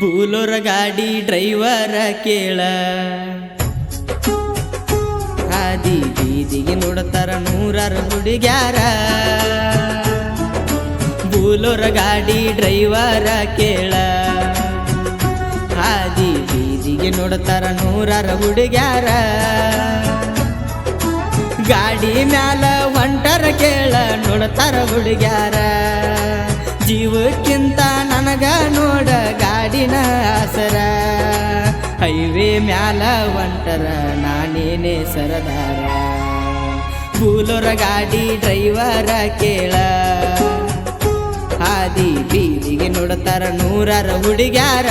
ಬೂಲೋರ ಗಾಡಿ ಡ್ರೈವರ ಕೇಳ. ಹಾದಿ ಬೀದಿಗೆ ನೋಡುತ್ತಾರ ನೂರಾರು ಹುಡುಗ್ಯಾರ ಬೂಲೋರ ಗಾಡಿ ಡ್ರೈವರ ಕೇಳ. ಹಾದಿ ಬೀದಿಗೆ ನೋಡ್ತಾರ ನೂರಾರ ಹುಡುಗ್ಯಾರ. ಗಾಡಿ ಮ್ಯಾಲ ಹೊಂಟರ ಕೇಳ, ನೋಡ್ತಾರ ಹುಡುಗ್ಯಾರ. ಜೀವಕ್ಕಿಂತ ನನಗ ನೋಡ ಗಾಡಿನ ಆಸರ. ಹೈವೇ ಮ್ಯಾಲ ಹೊಂಟರ ನಾನೇನೇ ಸರದಾರ. ಕೂಲೋರ ಗಾಡಿ ಡ್ರೈವರ ಕೇಳ. ಹಾದಿ ಬೀದಿಗೆ ನೋಡತಾರ ನೂರಾರ ಹುಡುಗ್ಯಾರ.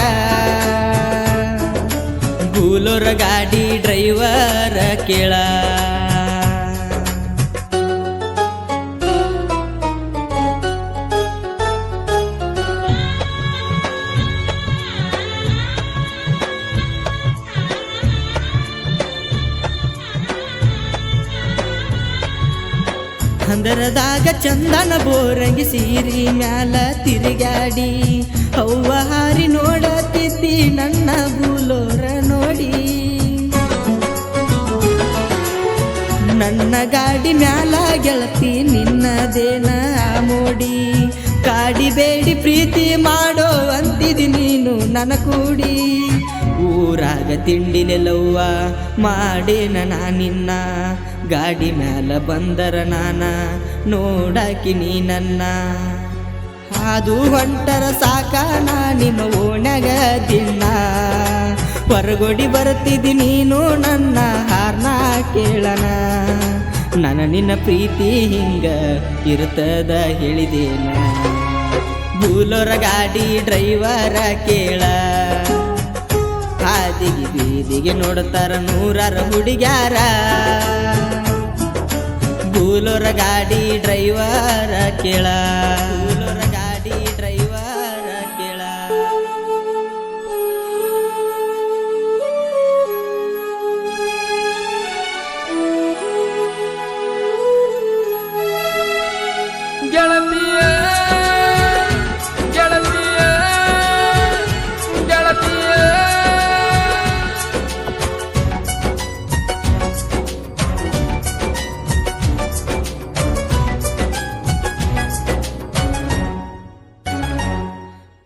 ಗೂಲೋರ ಗಾಡಿ ಡ್ರೈವರ ಕೇಳ. ಹಂದರದಾಗ ಚಂದನ ಬೋರಂಗಿ ಸೀರಿ ಮ್ಯಾಲ ತಿರುಗಾಡಿ ಅವ್ವ ಹಾರಿ ನೋಡತಿದ್ದಿ ನನ್ನ ಬೂಲೋರ ನೋಡಿ. ನನ್ನ ಗಾಡಿ ಮ್ಯಾಲ ಗೆಳತಿ ನಿನ್ನದೇನ ಮೋಡಿ. ಕಾಡಿ ಬೇಡಿ ಪ್ರೀತಿ ಮಾಡೋ ಅಂತಿದಿ ನೀನು ನನ್ನ ಕೂಡಿ. ಊರಾಗ ತಿಂಡಿಲೆಲ್ಲವ್ವ ಮಾಡೇನ ನಾ ನಿನ್ನ. ಗಾಡಿ ಮ್ಯಾಲ ಬಂದರ ನಾನ, ನೋಡಾಕಿ ನೀ ನನ್ನ. ಅದು ಹೊಂಟರ ಸಾಕ ನಾ ನಿಮ್ಮ ಓಣಗ ದಿನ ಹೊರಗೊಡಿ ಬರ್ತಿದ್ದಿ ನೀನು ನನ್ನ ಹಾರ್ನ ಕೇಳನ. ನನ ನಿನ್ನ ಪ್ರೀತಿ ಹಿಂಗ ಇರ್ತದ ಹೇಳಿದೇನ. ಬೂಲೋರ ಗಾಡಿ ಡ್ರೈವರ ಕೇಳ. ಹಾದಿಗೆ ಬೀದಿಗೆ ನೋಡ್ತಾರ ನೂರಾರ ಹುಡುಗ್ಯಾರ. ಬೂಲೋರ ಗಾಡಿ ಡ್ರೈವರ ಕೇಳ.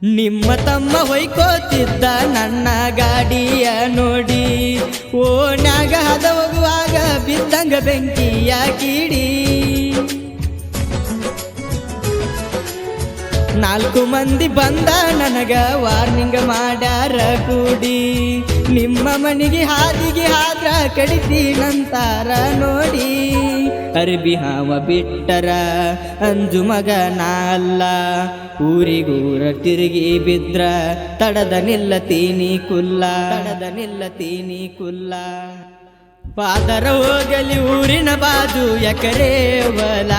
ನಿಮ್ಮ ತಮ್ಮ ಹೊಯ್ಕೋತಿದ್ದ ನನ್ನ ಗಾಡಿಯ ನೋಡಿ. ನಾಗ ಹದ ಹೋಗುವಾಗ ಬಿದ್ದಂಗ ಬೆಂಕಿಯ ಕಿಡಿ. ನಾಲ್ಕು ಮಂದಿ ಬಂದ ನನಗ ವಾರ್ನಿಂಗ್ ಮಾಡ್ಯಾರ ಕೂಡಿ. ನಿಮ್ಮ ಮನೆಗೆ ಹಾದಿಗೆ ಹಾದ್ರ ಕಡಿತೀನಂತಾರ ನೋಡಿ. ಅರ್ಬಿ ಹಾವ ಬಿಟ್ಟರ ಅಂಜು ಮಗ ನಾ ಅಲ್ಲ ಊರಿಗೂರ ತಿರುಗಿ ಬಿದ್ರ, ತಡದ ನಿಲ್ಲತೀನಿ ಕುಲ್ಲ. ತಡದ ನಿಲ್ಲತೀನಿ ಕುಲ್ಲ. ಪಾದರ ಹೋಗಲಿ ಊರಿನ ಬಾಜು ಎಕರೆ ಹೊಲ.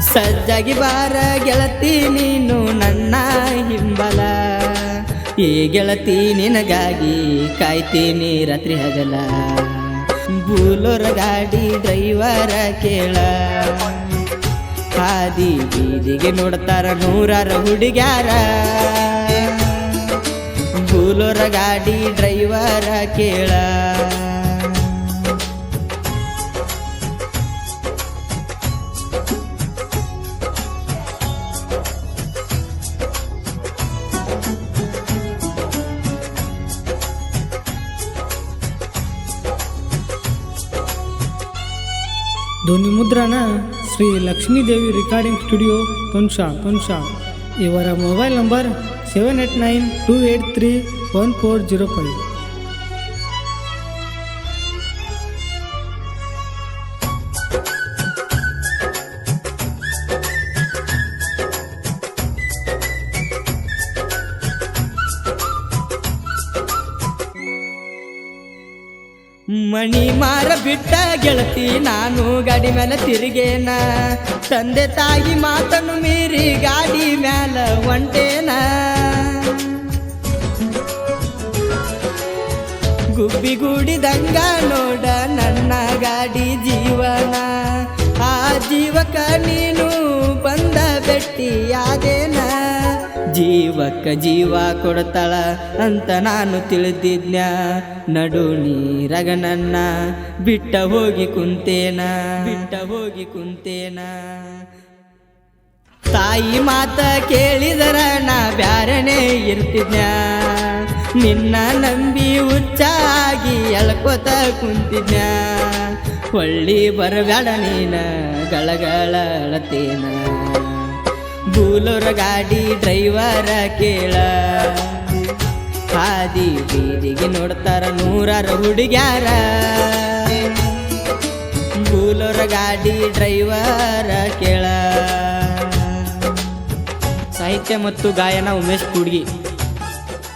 ಸಜ್ಜಾಗಿ ಬಾರ ಗೆಳತಿ ನೀನು ನನ್ನ ಹಿಂಬಲ. ಈ ಗೆಳತಿ ನಿನಗಾಗಿ ಕಾಯ್ತೀನಿ ರಾತ್ರಿ ಹಗಲ. ಬೂಲೋರ ಗಾಡಿ ಡ್ರೈವರ ಕೇಳ. ಹಾದಿ ಬೀದಿಗೆ ನೋಡ್ತಾರ ನೂರಾರ ಹುಡುಗ್ಯಾರ. ಬೂಲೋರ ಗಾಡಿ ಡ್ರೈವರ ಕೇಳ. ಧ್ವನಿ ಮುದ್ರಣ ಶ್ರೀ ಲಕ್ಷ್ಮೀದೇವಿ ರೆಕಾರ್ಡಿಂಗ್ ಸ್ಟುಡಿಯೋ ತೊನ್ಶಾ ತೊನ್ಶಾ. ಇವರ mobile number seven eight nine two eight three one four zero five ಮಣಿ ಮಾರ ಬಿಟ್ಟ ಗೆಳತಿ, ನಾನು ಗಾಡಿ ಮೇಲೆ ತಿರುಗೇನ. ತಂದೆ ತಾಯಿ ಮಾತನ್ನು ಮೀರಿ ಗಾಡಿ ಮ್ಯಾಲ ಒಂಟೇನ ಗುಬ್ಬಿಗೂಡಿದಂಗ ನೋಡ ನನ್ನ ಗಾಡಿ ಜೀವನ. ಆ ಜೀವಕ ನೀನು ಬಂದ ಭೆಟ್ಟಿಯಾದೇನ ಜೀವಕ್ಕ ಜೀವ ಕೊಡ್ತಾಳ ಅಂತ ನಾನು ತಿಳಿದಿದ್ನ. ನಡು ನೀರಗ ನನ್ನ ಬಿಟ್ಟ ಹೋಗಿ ಕುಂತೇನ. ಬಿಟ್ಟ ಹೋಗಿ ಕುಂತೇನ. ತಾಯಿ ಮಾತ ಕೇಳಿದರ ನಾ ಬ್ಯಾರನೆ ಇರ್ತಿದ್ನ. ನಿನ್ನ ನಂಬಿ ಹುಚ್ಚಾಗಿ ಎಳ್ಕೊತ ಕುಂತಿದ್ನ. ಹೊಳ್ಳಿ ಬರಬೇಡ ನೀನ ಗಳಗಳಳತೇನ ಬೂಲೋರ ಗಾಡಿ ಡ್ರೈವರ ಕೇಳ. ಹಾದಿ ಬೀದಿಗೆ ನೋಡ್ತಾರ ನೂರಾರ ಹುಡುಗ್ಯಾರ. ಬೂಲೋರ ಗಾಡಿ ಡ್ರೈವರ ಕೇಳ. ಸಾಹಿತ್ಯ ಮತ್ತು ಗಾಯನ ಉಮೇಶ್ ಕೂಡ್ಗಿ.